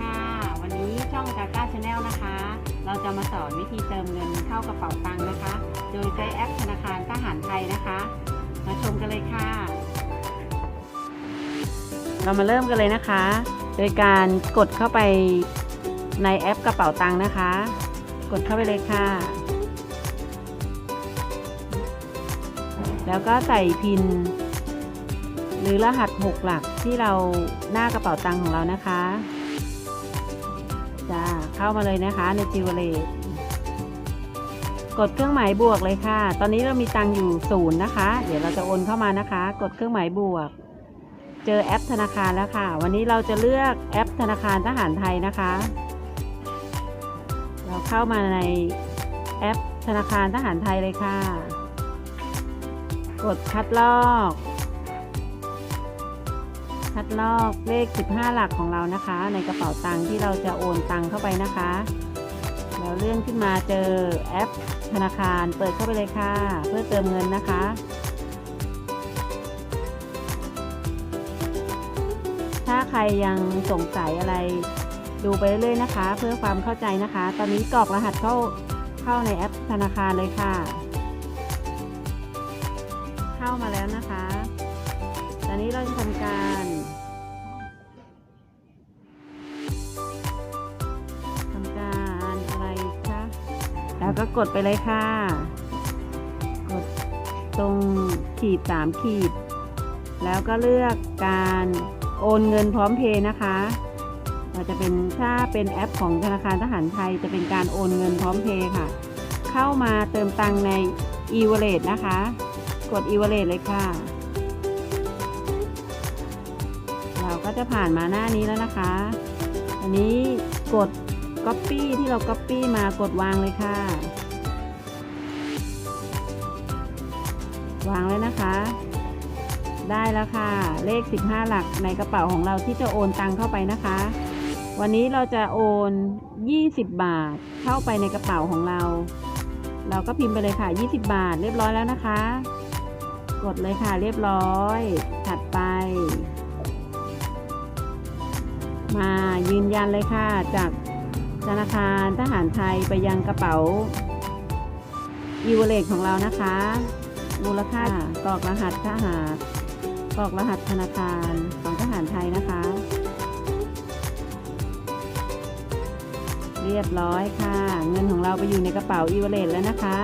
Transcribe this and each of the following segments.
ค่ะ วันนี้ช่องกาก้าชาแนลนะคะ เราจะมาสอนวิธีเติมเงินเข้ากระเป๋าตังค์นะคะ โดยใช้แอปธนาคารทหารไทยนะคะ มาชมกันเลยค่ะ เรามาเริ่มกันเลยนะคะ โดยการกดเข้าไปในแอปกระเป๋าตังค์นะคะ กดเข้าไปเลยค่ะ แล้วก็ใส่พินหรือรหัส 6 หลักที่เราหน้ากระเป๋าตังค์ของเรานะคะ จะเข้ามาเลยนะคะในจิวเวลตกดเครื่องหมายบวกเลยค่ะ ตอนนี้เรามีตังอยู่ศูนย์นะคะ เดี๋ยวเราจะโอนเข้ามานะคะ กดเครื่องหมายบวก เจอแอปธนาคารแล้วค่ะ วันนี้เราจะเลือกแอปธนาคารทหารไทยนะคะ เราเข้ามาในแอปธนาคารทหารไทยเลยค่ะ กดคัดลอก คัดลอกเลข 15 หลักของเรานะคะ ในกระเป๋าตังค์ที่เราจะโอนตังค์เข้าไปนะคะ แล้วเลื่อนขึ้นมาเจอแอปธนาคารเปิดเข้าไปเลยค่ะ เพื่อเติมเงินนะคะถ้าใครยังสงสัยอะไรดูไปเรื่อยๆนะคะ เพื่อความเข้าใจนะคะ ตอนนี้กรอกรหัสเข้าเข้าในแอปธนาคารเลยค่ะ เข้ามาแล้วนะคะ ตอนนี้เราจะทำการ แล้วก็กดไปเลยค่ะ กดตรงขีดสามขีด แล้วก็เลือกการโอนเงินพร้อมเพย์นะคะเราจะเป็นถ้าเป็นแอปของธนาคารทหารไทยจะเป็นการโอนเงินพร้อมเพย์ค่ะ เข้ามาเติมตังใน e-wallet นะคะ กด e-wallet เลยค่ะ เราก็จะผ่านมาหน้านี้แล้วนะคะ อันนี้กด copy ที่เรา copy มากดวางเลยค่ะ วางเลยนะคะ ได้แล้วค่ะ เลข 15 หลักในกระเป๋าของเราที่จะโอนตังเข้าไปนะคะ วันนี้เราจะโอน 20 บาทเข้าไปในกระเป๋าของเรา เราก็พิมพ์ไปเลยค่ะ 20 บาท เรียบร้อยแล้วนะคะ กดเลยค่ะเรียบร้อย ถัดไปมายืนยันเลยค่ะจาก ธนาคารทหารไทยไปยังกระเป๋า e w a l l e t ของเรานะคะ มูลค่ากรอกรหัสทหารกรอกรหัสธนาคารของทหารไทยนะคะ เรียบร้อยค่ะ เงินของเราไปอยู่ในกระเป๋า e w a l l e t แล้วนะคะ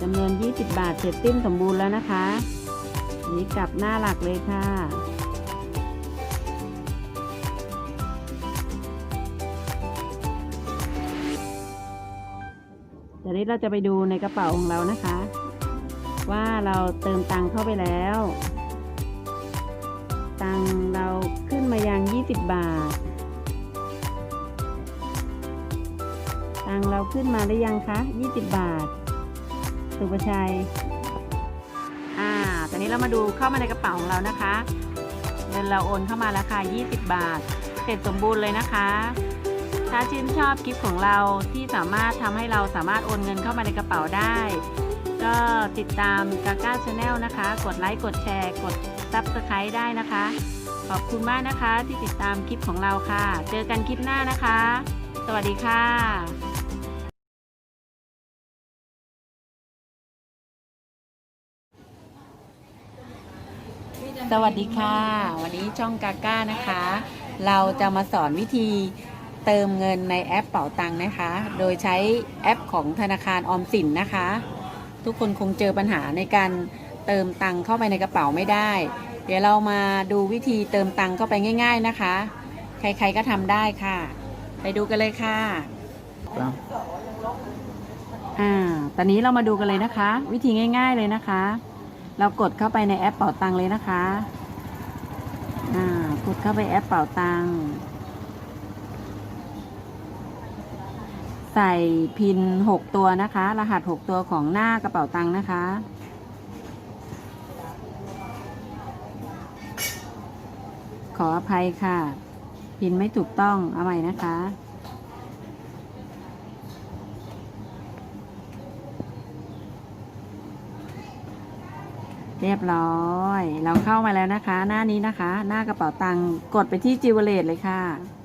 จำนวน 20 บาทเสร็จสิ้นสมบูรณ์แล้วนะคะ นี้กลับหน้าหลักเลยค่ะ นี้เราจะไปดูในกระเป๋าของเรานะคะ ว่าเราเติมตังเข้าไปแล้ว ตังเราขึ้นมายัง 20 บาท ตังเราขึ้นมาหรือยังคะ20 บาท สุประชัย อ่า ตอนนี้เรามาดูเข้ามาในกระเป๋าของเรานะคะ เงินเราโอนเข้ามาแล้วค่ะ 20 บาท เสร็จสมบูรณ์เลยนะคะ ถ้าชื่นชอบคลิปของเราที่สามารถทำให้เราสามารถโอนเงินเข้ามาในกระเป๋าได้ ก็ติดตามกาก้าชาแนลนะคะ กดไลค์ กดแชร์ กดซับสไครต์ได้นะคะ ขอบคุณมากนะคะที่ติดตามคลิปของเราค่ะ เจอกันคลิปหน้านะคะ สวัสดีค่ะสวัสดีค่ะ วันนี้ช่องกาก้านะคะ เราจะมาสอนวิธี เติมเงินในแอปเป๋าตังค์นะคะ โดยใช้แอปของธนาคารออมสินนะคะ ทุกคนคงเจอปัญหาในการเติมตังค์เข้าไปในกระเป๋าไม่ได้ เดี๋ยวเรามาดูวิธีเติมตังค์เข้าไปง่าย ๆนะคะ ใครๆก็ทำได้ค่ะ ไปดูกันเลยค่ะอ่าตอนนี้เรามาดูกันเลยนะคะ วิธีง่าย ๆเลยนะคะ เรากดเข้าไปในแอปเป๋าตังเลยนะคะอ่ากดเข้าไปแอปเป๋าตัง ใส่พินหกตัวนะคะ รหัสหกตัวของหน้ากระเป๋าตังค์นะคะ ขออภัยค่ะ พินไม่ถูกต้องเอาใหม่นะคะเรียบร้อย เราเข้ามาแล้วนะคะ หน้านี้นะคะ หน้ากระเป๋าตังค์กดไปที่จิวเวลเลตเลยค่ะ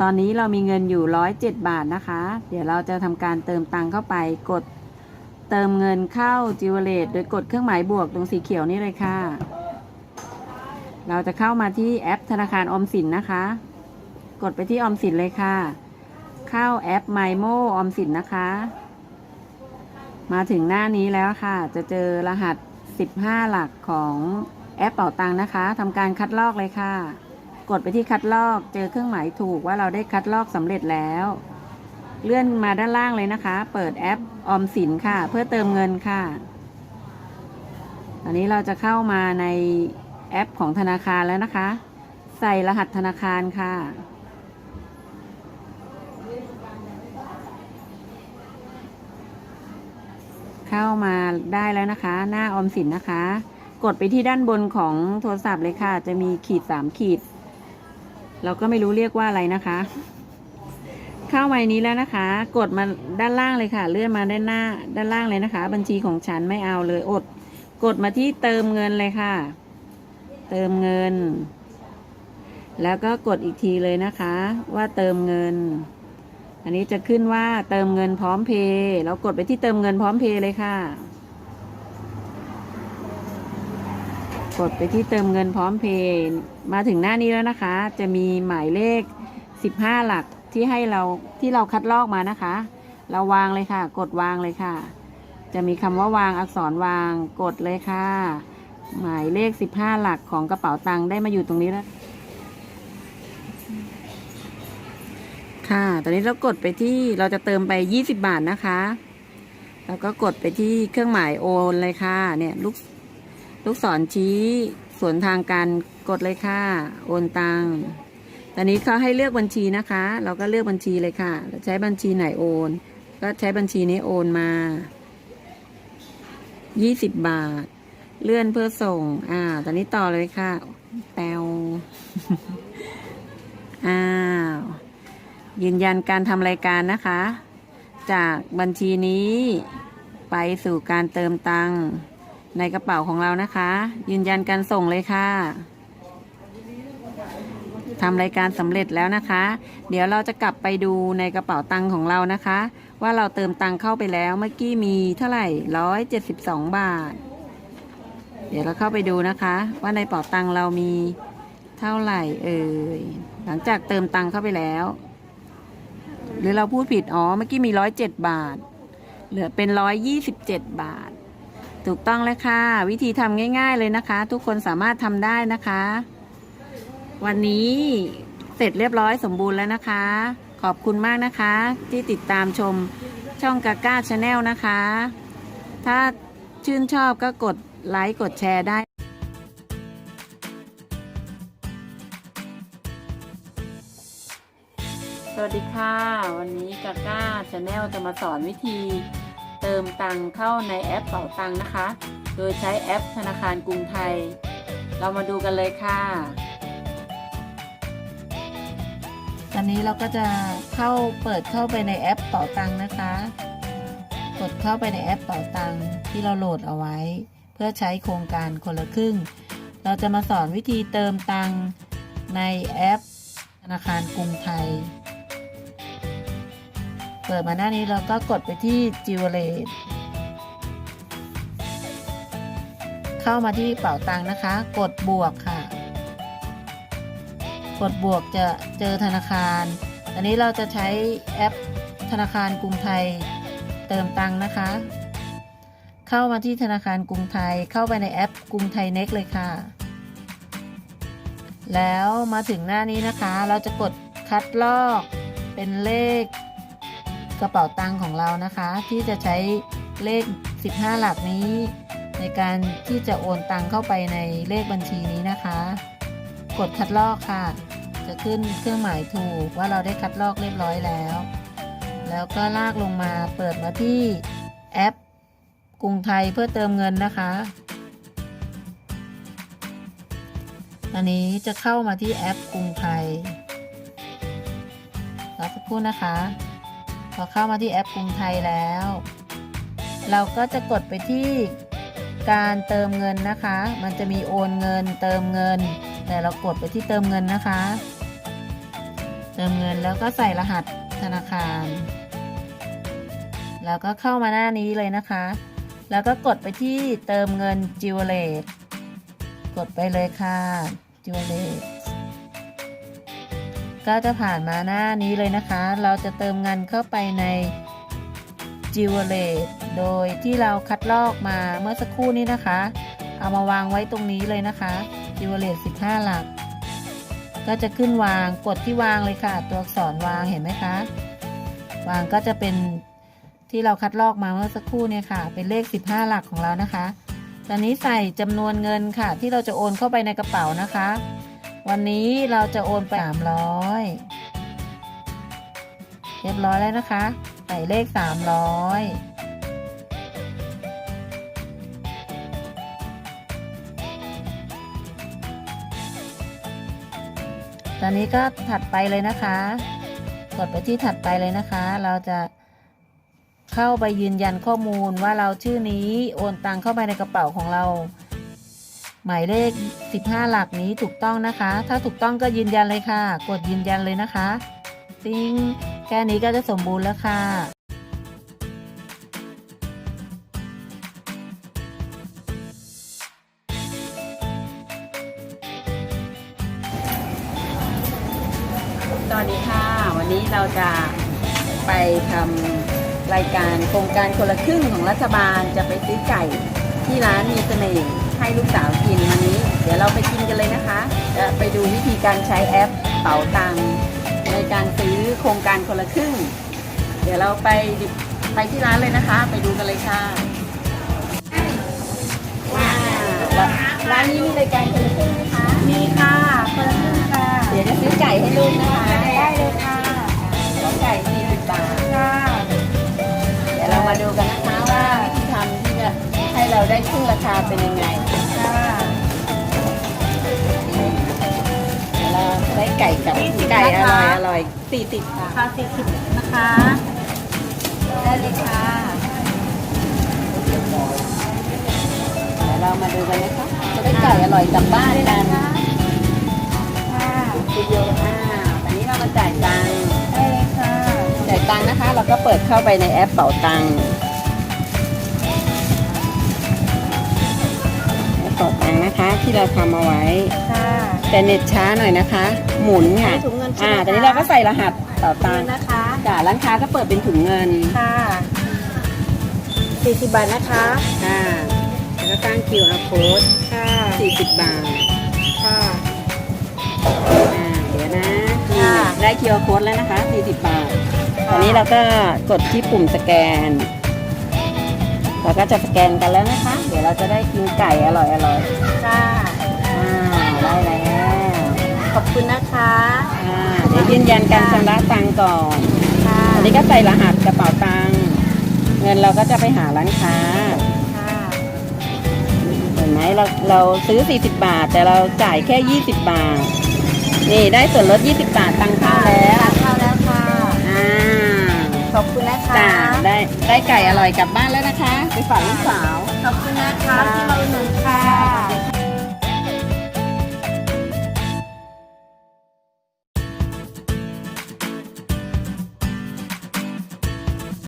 ตอนนี้เรามีเงินอยู่ 107 บาทนะคะ เดี๋ยวเราจะทำการเติมตังค์เข้าไปกดเติมเงินเข้าจิวเวลเลตโดยกดเครื่องหมายบวกตรงสีเขียวนี่เลยค่ะ เราจะเข้ามาที่แอปธนาคารออมสินนะคะ กดไปที่ออมสินเลยค่ะ เข้าแอป m y m o ออมสินนะคะ มาถึงหน้านี้แล้วค่ะ จะเจอรหัส 15 หลักของแอปเป่าตังค์นะคะทำการคัดลอกเลยค่ะ กดไปที่คัดลอก เจอเครื่องหมายถูกว่าเราได้คัดลอกสำเร็จแล้ว เลื่อนมาด้านล่างเลยนะคะ เปิดแอปออมสินค่ะ เพื่อเติมเงินค่ะ ตอนนี้เราจะเข้ามาในแอปของธนาคารแล้วนะคะ ใส่รหัสธนาคารค่ะเข้ามาได้แล้วนะคะ หน้าออมสินนะคะ กดไปที่ด้านบนของโทรศัพท์เลยค่ะ จะมีขีดสามขีด เราก็ไม่รู้เรียกว่าอะไรนะคะ เข้ามาในนี้แล้วนะคะ กดมาด้านล่างเลยค่ะ เลื่อนมาด้านหน้าด้านล่างเลยนะคะ บัญชีของฉันไม่เอาเลยอด กดมาที่เติมเงินเลยค่ะ เติมเงิน แล้วก็กดอีกทีเลยนะคะ ว่าเติมเงิน อันนี้จะขึ้นว่าเติมเงินพร้อมเพย์เรากดไปที่เติมเงินพร้อมเพย์เลยค่ะ กดไปที่เติมเงินพร้อมเพย์มาถึงหน้านี้แล้วนะคะ จะมีหมายเลข 15 หลักที่ให้เราที่เราคัดลอกมานะคะ เราวางเลยค่ะ กดวางเลยค่ะ จะมีคำว่าวางอักษรวางกดเลยค่ะ หมายเลข 15 หลักของกระเป๋าตังค์ได้มาอยู่ตรงนี้แล้วค่ะ ตอนนี้เรากดไปที่เราจะเติมไป 20 บาทนะคะ แล้วก็กดไปที่เครื่องหมายโอนเลยค่ะ เนี่ยลูก ลูกศรชี้สวนทางการกดเลยค่ะ โอนตังตอนนี้เขาให้เลือกบัญชีนะคะ เราก็เลือกบัญชีเลยค่ะใช้บัญชีไหนโอน ก็ใช้บัญชีนี้โอนมา 20 บาท เลื่อนเพื่อส่ง อ่า ตอนนี้ต่อเลยค่ะ แปวอ้าว ยืนยันการทำรายการนะคะ จากบัญชีนี้ไปสู่การเติมตังค์ ในกระเป๋าของเรานะคะ ยืนยันการส่งเลยค่ะทำรายการสำเร็จแล้วนะคะ เดี๋ยวเราจะกลับไปดูในกระเป๋าตังค์ของเรานะคะ ว่าเราเติมตังค์เข้าไปแล้วเมื่อกี้มีเท่าไหร่ร้อยเจ็ดสิบสองบาท เดี๋ยวเราเข้าไปดูนะคะ ว่าในกระเป๋าตังค์เรามีเท่าไหร่เอ่ยหลังจากเติมตังค์เข้าไปแล้ว หรือเราพูดผิดอ๋อเมื่อกี้มีร้อยเจ็ดบาทเหลือเป็นร้อยยี่สิบเจ็ดบาท ถูกต้องแล้วค่ะ วิธีทำง่าย ๆเลยนะคะ ทุกคนสามารถทำได้นะคะ วันนี้เสร็จเรียบร้อยสมบูรณ์แล้วนะคะ ขอบคุณมากนะคะ ที่ติดตามชมช่องกาก้าชาแนลนะคะ ถ้าชื่นชอบก็กดไลค์กดแชร์ได้สวัสดีค่ะ วันนี้กาก้าชาแนลจะมาสอนวิธี เติมตังเข้าในแอปเป๋าตังนะคะ โดยใช้แอปธนาคารกรุงไทย เรามาดูกันเลยค่ะ ตอนนี้เราก็จะเข้าเปิดเข้าไปในแอปเป๋าตังนะคะ กดเข้าไปในแอปเป๋าตังที่เราโหลดเอาไว้ เพื่อใช้โครงการคนละครึ่ง เราจะมาสอนวิธีเติมตังในแอปธนาคารกรุงไทย เปิดมาหน้านี้เราก็กดไปที่จิวเวลเลตเข้ามาที่เป๋าตังนะคะ กดบวกค่ะ กดบวกจะเจอธนาคาร อันนี้เราจะใช้แอปธนาคารกรุงไทยเติมตังค์นะคะ เข้ามาที่ธนาคารกรุงไทย เข้าไปในแอปกรุงไทยเน็กเลยค่ะ แล้วมาถึงหน้านี้นะคะ เราจะกดคัดลอกเป็นเลข กระเป๋าตังค์ของเรานะคะ ที่จะใช้เลข 15 หลักนี้ ในการที่จะโอนตังเข้าไปในเลขบัญชีนี้นะคะ กดคัดลอกค่ะ จะขึ้นเครื่องหมายถูกว่าเราได้คัดลอกเรียบร้อยแล้ว แล้วก็ลากลงมาเปิดมาที่แอปกรุงไทยเพื่อเติมเงินนะคะอันนี้จะเข้ามาที่แอปกรุงไทยรอสักครู่นะคะ อเข้ามาที่แอปกรุงไทยแล้ว เราก็จะกดไปที่การเติมเงินนะคะ มันจะมีโอนเงิน เติมเงิน แต่เรากดไปที่เติมเงินนะคะ เติมเงินแล้วก็ใส่รหัสธนาคาร แล้วก็เข้ามาหน้านี้เลยนะคะ แล้วก็กดไปที่เติมเงินจิวเวลตกดไปเลยค่ะจิวเวลต ก็จะผ่านมาหน้านี้เลยนะคะ เราจะเติมเงินเข้าไปในจิวเวลตโดยที่เราคัดลอกมาเมื่อสักครู่นี้นะคะ เอามาวางไว้ตรงนี้เลยนะคะจิวเวลต15 หลัก ก็จะขึ้นวางกดที่วางเลยค่ะ ตัวอักษรวางเห็นไหมคะ วางก็จะเป็นที่เราคัดลอกมาเมื่อสักครู่เนี่ยค่ะ เป็นเลข 15 หลักของเรานะคะ ตอนนี้ใส่จำนวนเงินค่ะ ที่เราจะโอนเข้าไปในกระเป๋านะคะ วันนี้เราจะโอนไป300เรียบร้อยแล้วนะคะ ใส่เลข300ตอนนี้ก็ถัดไปเลยนะคะ กดไปที่ถัดไปเลยนะคะ เราจะเข้าไปยืนยันข้อมูลว่าเราชื่อนี้โอนตังเข้าไปในกระเป๋าของเรา หมายเลข 15 หลักนี้ถูกต้องนะคะ ถ้าถูกต้องก็ยืนยันเลยค่ะ กดยืนยันเลยนะคะติ้งแค่นี้ก็จะสมบูรณ์แล้วค่ะสวัสดีค่ะ วันนี้เราจะไปทำรายการโครงการคนละครึ่งของรัฐบาลจะไปซื้อไก่ที่ร้านมีเสน่ห์ให้ลูกสาวกิน กินกันเลยนะคะจะไปดูวิธีการใช้แอปเป๋าตังค์ในการซื้อโครงการคนละครึ่ง เดี๋ยวเราไปไปที่ร้านเลยนะคะ ไปดูกันเลยค่ะว้าวร้านนี้มีรายการคนละครึ่งไหมคะมีค่ะคนละครึ่งค่ะ เดี๋ยวจะซื้อไก่ให้ลูกนะคะได้เลยค่ะของไก่40บาทค่ะเดี๋ยวเรามาดูกันนะคะว่าวิธีทำที่จะให้เราได้ครึ่งราคาเป็นยังไง ได้ไก่กับไก่อร่อยอร่อยสี่สิบค่ะค่ะสี่สิบนะคะได้เลยค่ะเดี๋ยวเรามาดูกันนะคะจะได้ไก่อร่อยกลับบ้านกันค่ะวิดีโออ่าตอนนี้เรามาจ่ายตังค์ได้เลยค่ะจ่ายตังค์นะคะ เราก็เปิดเข้าไปในแอปเป๋าตังค์แอปเป๋าตังค์นะคะ ที่เราทำเอาไว้ค่ะ แต่เน็ตช้าหน่อยนะคะ หมุนค่ะให้ถุงเงินใช่อ่าไหมคะ ตอนนี้เราก็ใส่รหัสเป๋าตัเงิงนค์นะคะ จ้ะร้านค้าก็เปิดเป็นถุงเงินค่ะสี่สิบบาทนะคะ ค่ะแล้วก็ตั้ง QR code ค่ะ 40 บาท ค่ะ อ่า เดี๋ยวนะนี่ค่ะ ได้ QR code แล้วนะคะ 40 บาท ตอนนี้เราก็กดที่ปุ่มสแกน เราก็จะสแกนกันแล้วนะคะ เดี๋ยวเราจะได้กินไก่อร่อยอร่อยค่ะ ๆอ่า ได้แล้วข อบคุณนะคะอ่าเดี๋ยวยืนยันการชำระตังค์ก่อน ค่ะอันนี้ก็ใส่รหัสกระเป๋าตังค์เงินเราก็จะไปหาร้านค้า ค่ะเห็นไหมเราเราซื้อ 40 บาท แต่เราจ่ายแค่ 20 บาท นี่ได้ส่วนลด 20 บาทตังค์เข้าแล้วเข้าแล้วค่ะ อ่าขอบคุณนะคะ จ้าได้ได้ไก่อร่อยกลับบ้านแล้วนะคะ ไปฝากลูกสาว